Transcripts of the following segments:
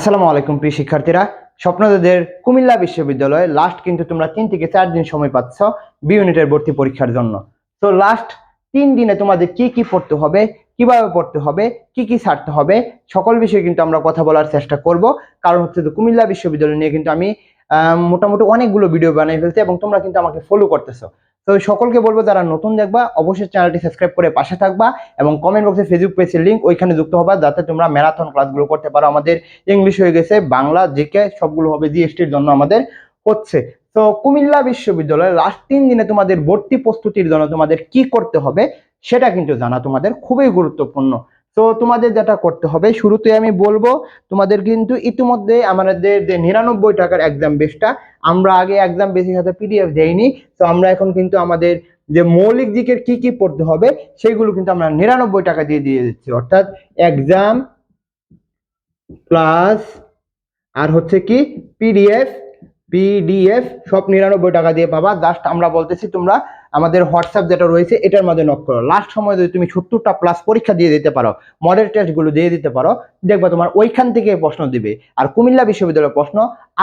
আসসালামু আলাইকুম, প্রিয় শিক্ষার্থীরা। স্বপ্নদের কুমিল্লা বিশ্ববিদ্যালয়ে লাস্ট কিন্তু তোমরা তিন থেকে চার দিন সময় পাচ্ছ বি ইউনিটের ভর্তি পরীক্ষার জন্য। তো লাস্ট তিন দিনে তোমাদের কি কি পড়তে হবে, কীভাবে পড়তে হবে, কি কি ছাড়তে হবে, সকল বিষয়ে কিন্তু আমরা কথা বলার চেষ্টা করব। কারণ হচ্ছে যে কুমিল্লা বিশ্ববিদ্যালয় নিয়ে কিন্তু আমি মোটামুটি অনেকগুলো ভিডিও বানিয়ে ফেলছি এবং তোমরা কিন্তু আমাকে ফলো করতেছো। তো সকলকে বলব, যারা নতুন দেখবা, অবশ্যই চ্যানেলটি সাবস্ক্রাইব করে পাশে থাকবা এবং কমেন্ট বক্সে ফেসবুক পেজের লিঙ্ক ওইখানে যুক্ত হবা, যাতে তোমরা ম্যারাথন ক্লাসগুলো করতে পারো। আমাদের ইংলিশ হয়ে গেছে, বাংলা জিকে সবগুলো হবে জিএসটির জন্য আমাদের হচ্ছে। তো কুমিল্লা বিশ্ববিদ্যালয়ে লাস্ট তিন দিনে তোমাদের ভর্তি প্রস্তুতির জন্য তোমাদের কি করতে হবে, সেটা কিন্তু জানা তোমাদের খুবই গুরুত্বপূর্ণ। তো তোমাদের যেটা করতে হবে, শুরুতে আমি বলব, তোমাদের কিন্তু ইতিমধ্যে আমাদের যে নিরানব্বই টাকার এক্সাম বেসটা আমরা আগে এক্সাম বেসের সাথে পিডিএফ দেইনি। তো আমরা এখন কিন্তু আমাদের যে মৌলিক দিকের কি কি পড়তে হবে, সেইগুলো কিন্তু আমরা নিরানব্বই টাকা দিয়ে দিয়ে দিচ্ছি। অর্থাৎ এক্সাম প্লাস আর হচ্ছে কি পিডিএফ পিডিএফ সব নিরানব্বই টাকা দিয়ে পাবা। জাস্ট আমরা বলতেছি তোমরা আমাদের হোয়াটসঅ্যাপ যেটা রয়েছে, এটার মধ্যে নক করো। লাস্ট সময় যদি তুমি সত্তরটা প্লাস পরীক্ষা দিয়ে দিতে পারো মডেল টেস্টগুলো দিয়ে দিতে পারো, দেখবা তোমার ওইখান থেকে প্রশ্ন দিবে। আর কুমিল্লা বিশ্ববিদ্যালয়ের প্রশ্ন,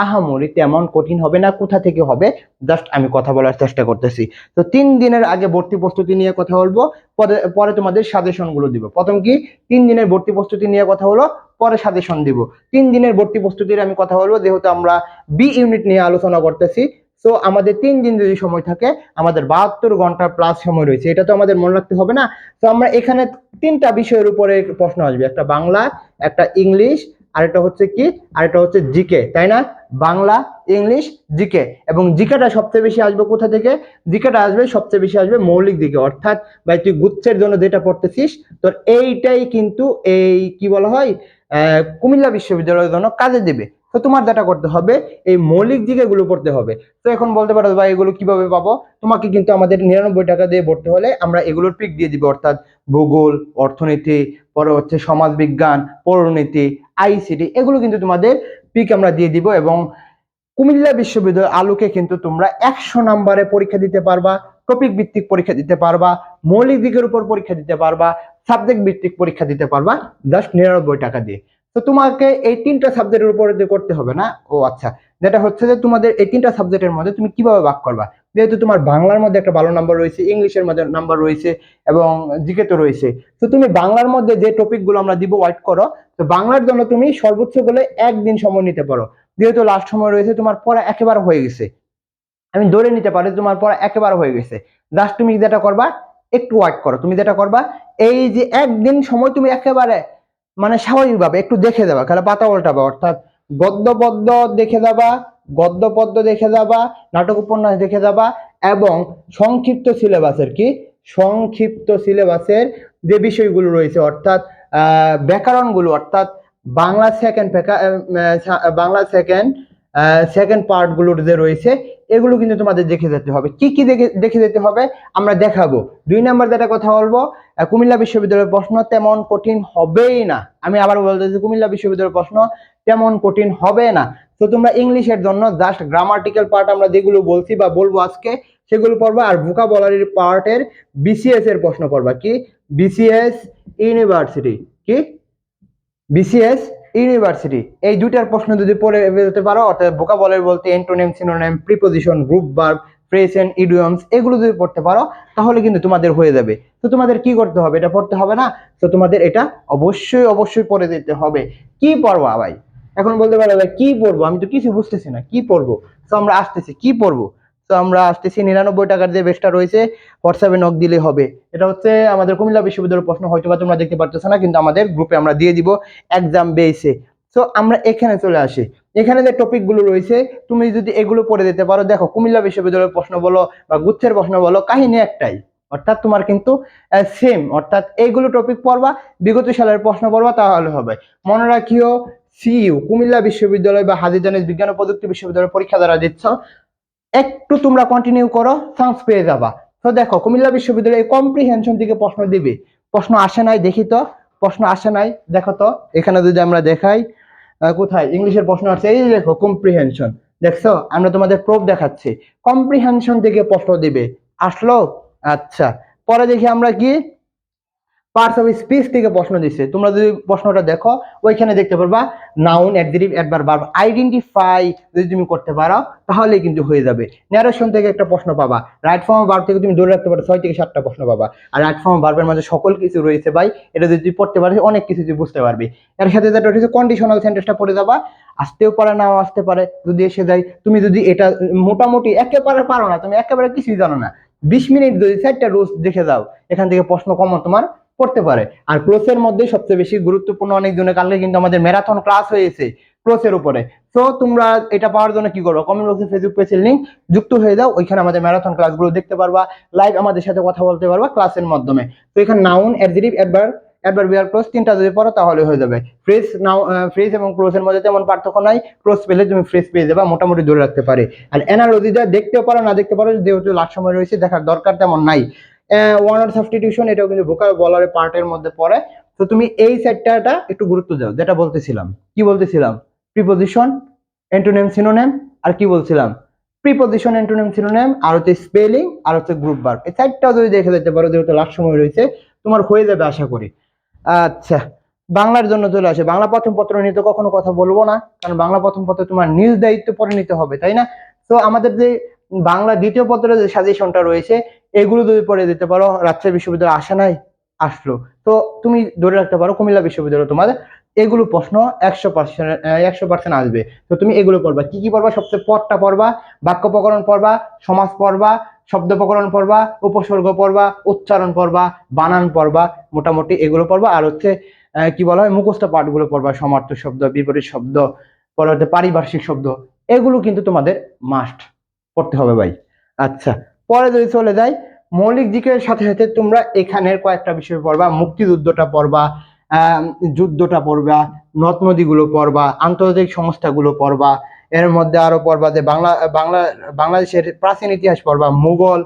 আহামরি তেমন কঠিন হবে না, কোথা থেকে হবে? জাস্ট আমি কথা বলার চেষ্টা করতেছি। তো তিন দিনের আগে ভর্তি প্রস্তুতি নিয়ে কথা বলব, পরে পরে তোমাদের সাজেশনগুলো দিব। প্রথম কি? তিন দিনের ভর্তি প্রস্তুতি নিয়ে কথা হলো পরে সাজেশন দিব। তিন দিনের ভর্তি প্রস্তুতির আমি কথা বলব, যেহেতু আমরা বি ইউনিট নিয়ে আলোচনা করতেছি তো আমাদের তিন দিন যদি সময় থাকে, আমাদের বাহাত্তর ঘণ্টা প্লাস সময় রয়েছে। এটা তো আমাদের মনে রাখতে হবে না। তো আমরা এখানে তিনটা বিষয়ের উপরে প্রশ্ন আসবে। একটা বাংলা, একটা ইংলিশ, আরেকটা হচ্ছে কি? আরেকটা হচ্ছে জিকে, তাই না? Bangla, English, GK. এবং জিকেটা সবচেয়ে বেশি আসবে কোথা থেকে? জিকেটা আসবে, সবচেয়ে বেশি আসবে মৌলিক দিকে। অর্থাৎ, ভাই, তুই গুচ্ছের জন্য যেটা পড়তেছিস, তোর এইটাই কিন্তু এই, কি বলা হয় কুমিল্লা বিশ্ববিদ্যালয়ের জন্য কাজে দেবে। তো তোমার যেটা করতে হবে, এই মৌলিক দিকে দিকেগুলো পড়তে হবে। তো এখন বলতে পারো ভাই এগুলো কীভাবে পাবো? তোমাকে কিন্তু আমাদের নিরানব্বই টাকা দিয়ে ভর্তি হলে আমরা এগুলোর পিক দিয়ে দিব, অর্থাৎ ভূগোল, অর্থনীতি, পরে হচ্ছে সমাজবিজ্ঞান, পৌরনীতি আইসিটি এগুলো কিন্তু তোমাদের পিক আমরা দিয়ে দিব এবং কুমিল্লা বিশ্ববিদ্যালয় আলোকে কিন্তু তোমরা একশো নাম্বারে পরীক্ষা দিতে পারবা টপিক ভিত্তিক পরীক্ষা দিতে পারবা, মৌলিক দিকের উপর পরীক্ষা দিতে পারবা সাবজেক্ট ভিত্তিক পরীক্ষা দিতে পারবা জাস্ট নিরানব্বই টাকা দিয়ে। তো তোমাকে এই তিনটা সাবজেক্টের উপরে দিয়ে করতে হবে না? ও আচ্ছা। যেটা হচ্ছে যে তোমাদের এই তিনটা সাবজেক্টের মধ্যে তুমি কীভাবে ভাগ করবা? যেহেতু তোমার বাংলার মধ্যে একটা ভালো নাম্বার রয়েছে, ইংলিশের মধ্যে নাম্বার রয়েছে, এবং জিকে তো রয়েছে। তো তুমি বাংলার মধ্যে যে টপিকগুলো আমরা দিব ওয়াইট করো, তো বাংলার জন্য তুমি সর্বোচ্চ বলে একদিন সময় নিতে পারো। যেহেতু লাস্ট সময় রয়েছে, তোমার পড়া একেবারে হয়ে গেছে। আমি ধরে নিতে পারি তোমার পড়া একেবারে হয়ে গেছে। জাস্ট তুমি যেটা করবা, একটু ওয়াইট করো। তুমি যেটা করবা, এই যে একদিন সময় তুমি একেবারে মানে স্বাভাবিকভাবে একটু দেখে যাবা খালি পাতা উল্টাবা অর্থাৎ গদ্য পদ্য দেখে যাবা গদ্য পদ্য দেখে যাবা নাটক উপন্যাস দেখে যাবা এবং সংক্ষিপ্ত সিলেবাসের কি? সংক্ষিপ্ত সিলেবাসের যে বিষয়গুলো রয়েছে, অর্থাৎ ব্যাকরণগুলো, অর্থাৎ Bangla second Bangla second second পার্টগুলোর যে রয়েছে এগুলো কিন্তু তোমাদের দেখে যেতে হবে। কি কি দেখে দেখে যেতে হবে আমরা দেখাবো। দুই নাম্বার যেটা কথা বলব কুমিল্লা বিশ্ববিদ্যালয়ের প্রশ্ন তেমন কঠিন হবেই না। আমি আবার বলতে বলতেছি কুমিল্লা বিশ্ববিদ্যালয়ের প্রশ্ন তেমন কঠিন হবে না। তো তোমরা ইংলিশের জন্য জাস্ট গ্রামাটিক্যাল পার্ট আমরা যেগুলো বলছি বা বলব আজকে, সেগুলো পড়বা। আর ভোকাবুলারি পার্টের বিসিএস এর প্রশ্ন পড়বা। কি? বিসিএস ইউনিভার্সিটি কি? BCS university. এই দুইটার প্রশ্ন যদি পড়ে ফেলতে পারো, অর্থাৎ ভোকাবুলারি বলতে antonym synonym preposition group verb present idioms এগুলো যদি পড়তে পারো, তাহলে কিন্তু তোমাদের হয়ে যাবে। তো তোমাদের কি করতে হবে? এটা পড়তে হবে না? তো তোমাদের এটা অবশ্যই অবশ্যই পড়ে দিতে হবে। কি পড়বা ভাই? এখন বলতে পারো ভাই কি পড়ব? আমি তো কিছু বুঝতেছি না। কি পড়ব? তো আমরা আসতেছি, কি পড়ব? তো আমরা আসতেছি নিরানব্বই টাকার যে বেসটা রয়েছে হোয়াটসঅ্যাপে নক দিলে হবে। এটা হচ্ছে আমাদের কুমিল্লা বিশ্ববিদ্যালয়ের প্রশ্ন হয়তো বা তোমরা দেখতে পারতেছো না, কিন্তু আমাদের গ্রুপে আমরা দিয়ে দিব এক্সাম বেসে তো আমরা এখানে চলে আসি। এখানে যে টপিকগুলো রয়েছে, তুমি যদি এগুলো পড়ে দিতে পারো, দেখো কুমিল্লা বিশ্ববিদ্যালয়ের প্রশ্ন বলো বা গুচ্ছের প্রশ্ন বলো, কাহিনী একটাই। অর্থাৎ তোমার কিন্তু সেম অর্থাৎ এইগুলো টপিক পড়বা, বিগত সালের প্রশ্ন পড়বা, তাহলে হবে। মনে রাখিও সিইউ কুমিল্লা বিশ্ববিদ্যালয় বা হাজির জানিস বিজ্ঞান ও প্রযুক্তি বিশ্ববিদ্যালয়ের পরীক্ষা দ্বারা দিচ্ছ। একটু তোমরা কন্টিনিউ করো চান্স পেয়ে যাবা। তো দেখো, কুমিল্লা বিশ্ববিদ্যালয়ে কম্প্রিহেনশন থেকে প্রশ্ন দিবে। প্রশ্ন আসে নাই, দেখি তো। প্রশ্ন আসে নাই, দেখো তো। এখানে যদি আমরা দেখাই কোথায়? ইংলিশের প্রশ্ন আছে এই দেখো কম্প্রিহেনশন দেখছ? আমরা তোমাদের প্রুফ দেখাচ্ছি। কম্প্রিহেনশন থেকে প্রশ্ন দিবে। আসলো? আচ্ছা। পরে দেখি আমরা কি? পার্টস অফ স্পিচ থেকে প্রশ্ন দিচ্ছে তোমরা যদি প্রশ্নটা দেখো, ওইখানে দেখতে পারবা noun adjective adverb verb identify যদি তুমি করতে পারো, তাহলে কিন্তু হয়ে যাবে। ন্যারেশন থেকে একটা প্রশ্ন পাবা। রাইট ফর্ম ভার্ব থেকে তুমি ধরে রাখতে পারো, ছয় থেকে সাতটা প্রশ্ন পাবা। আর রাইট ফর্ম ভার্বের মাঝে সকল কিছু রয়েছে ভাই, এটা যদি পড়তে পারো অনেক কিছু তুই বুঝতে পারবি। এর সাথে যেটা হচ্ছে কন্ডিশনাল সেন্টেন্সটা পড়ে যাবা। আসতেও পারে, নাও আসতে পারে, যদি এসে যায়। তুমি যদি এটা মোটামুটি একেবারে পারো না, তুমি একেবারে কিছুই জানো না। বিশ মিনিট যদি চারটা রোজ দেখে যাও, এখান থেকে প্রশ্ন কমন তোমার পড়তে পারে। আর ক্লোসের মধ্যে সবচেয়ে বেশি গুরুত্বপূর্ণ অনেক জনের কালকে কিন্তু আমাদের ম্যারাথন ক্লাস হয়েছে ক্লোসের উপরে। তো তোমরা এটা পাওয়ার জন্য কি করব? কমেন্ট বক্সে ফেসবুক পেজের লিঙ্ক যুক্ত হয়ে যাও, ওইখানে আমাদের ম্যারাথন ক্লাসগুলো দেখতে পারবা লাইভ আমাদের সাথে কথা বলতে পারবা ক্লাসের মাধ্যমে। তো এখানে noun adjective adverb adverbial clause তিনটা যদি পড়ো তাহলে হয়ে যাবে। ফ্রেজ নাও ফ্রেজ এবং ক্লোজের মধ্যে তেমন পার্থক্য নাই। ক্লোজ পেলে তুমি ফ্রেজ পেয়ে যাবা, মোটামুটি ধরে রাখতে পারে। আর অ্যানালজিটা দেখতেও পারো, না দেখতে পারো, যেহেতু লাস্ট সময় রয়েছে, দেখার দরকার তেমন নাই। ওয়ান আর সাবস্টিটিউশন এটাও কিন্তু ভোকাল বলারের পার্টের মধ্যে পড়ে। তো তুমি এই সেটটা একটু গুরুত্ব দাও, যেটা বলতেছিলাম। কি বলতেছিলাম? প্রিপোজিশন অ্যান্টোনেম সিনোনেম আর কি বলছিলাম? প্রিপোজিশন অ্যান্টোনেম সিনোনেম আর হচ্ছে স্পেলিং আর হচ্ছে গ্রুপ বার এই চারটাও যদি দেখে যেতে পারো, যেহেতু লাস্ট সময় রয়েছে, তোমার হয়ে যাবে আশা করি। আচ্ছা বাংলার জন্য চলে আসে। বাংলা প্রথম পত্র নিয়ে তো কখনো কথা বলব না, কারণ বাংলা প্রথম পত্র তোমার নিজ দায়িত্ব পরে নিতে হবে, তাই না? তো আমাদের যে বাংলা দ্বিতীয় পত্রের যে সাজেশনটা রয়েছে এগুলো যদি পড়ে দিতে পারো, রাজশাহী বিশ্ববিদ্যালয় আসে নাই, আসলো। তো তুমি ধরে রাখতে পারো, কুমিল্লা বিশ্ববিদ্যালয় তোমাদের এগুলো প্রশ্ন একশো পার্সেন্ট একশো পার্সেন্ট আসবে। তো তুমি এগুলো পড়বা। কি কি পড়বা? সবচেয়ে পদটা পড়বা, বাক্য প্রকরণ পড়বা, সমাজ পড়বা, শব্দ প্রকরণ পড়বা, উপসর্গ পড়বা, উচ্চারণ পড়বা, বানান পড়বা, মোটামুটি এগুলো পড়বা। আর হচ্ছে কি বলা হয়? মুখস্থ পাঠগুলো পড়বা, সমার্থ শব্দ, বিপরীত শব্দ, পরে হচ্ছে পারিপার্শ্বিক শব্দ। এগুলো কিন্তু তোমাদের মাস্ট পড়তে হবে ভাই। আচ্ছা পরে যদি চলে যাই, মৌলিক দিকের সাথে সাথে তোমরা এখানের কয়েকটা বিষয় পড়বা, মুক্তিযুদ্ধটা পড়বা যুদ্ধটা পড়বা নদ নদীগুলো পড়বা, আন্তর্জাতিক সংস্থাগুলো পড়বা, এর মধ্যে আরও পড়বা যে বাংলা বাংলা, বাংলাদেশের প্রাচীন ইতিহাস পড়বা, মুঘল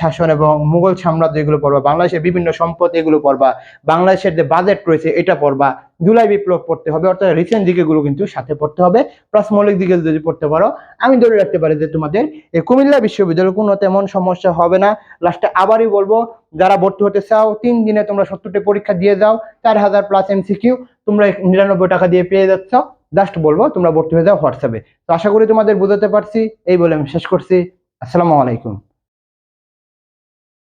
শাসন এবং মুঘল সাম্রাজ্য এগুলো পড়বা, বাংলাদেশের বিভিন্ন সম্পদ এগুলো পড়বা, বাংলাদেশের যে বাজেট রয়েছে এটা পড়বা জুলাই বিপ্লব পড়তে হবে, অর্থাৎ রিসেন্ট দিকেগুলো কিন্তু সাথে পড়তে হবে প্লাস মৌলিক দিকে যদি পড়তে পারো, আমি ধরে রাখতে পারি যে তোমাদের এই কুমিল্লা বিশ্ববিদ্যালয়ে কোনো তেমন সমস্যা হবে না। লাস্টে আবারই বলব, যারা ভর্তি হতে চাও, তিন দিনে তোমরা সত্তরটি পরীক্ষা দিয়ে যাও, চার হাজার প্লাস এমসিকিউ তোমরা নিরানব্বই টাকা দিয়ে পেয়ে যাচ্ছ। জাস্ট বলব, তোমরা ভর্তি হয়ে যাও হোয়াটসঅ্যাপে। তো আশা করি তোমাদের বোঝাতে পারছি, এই বলে আমি শেষ করছি। আসসালামু আলাইকুম।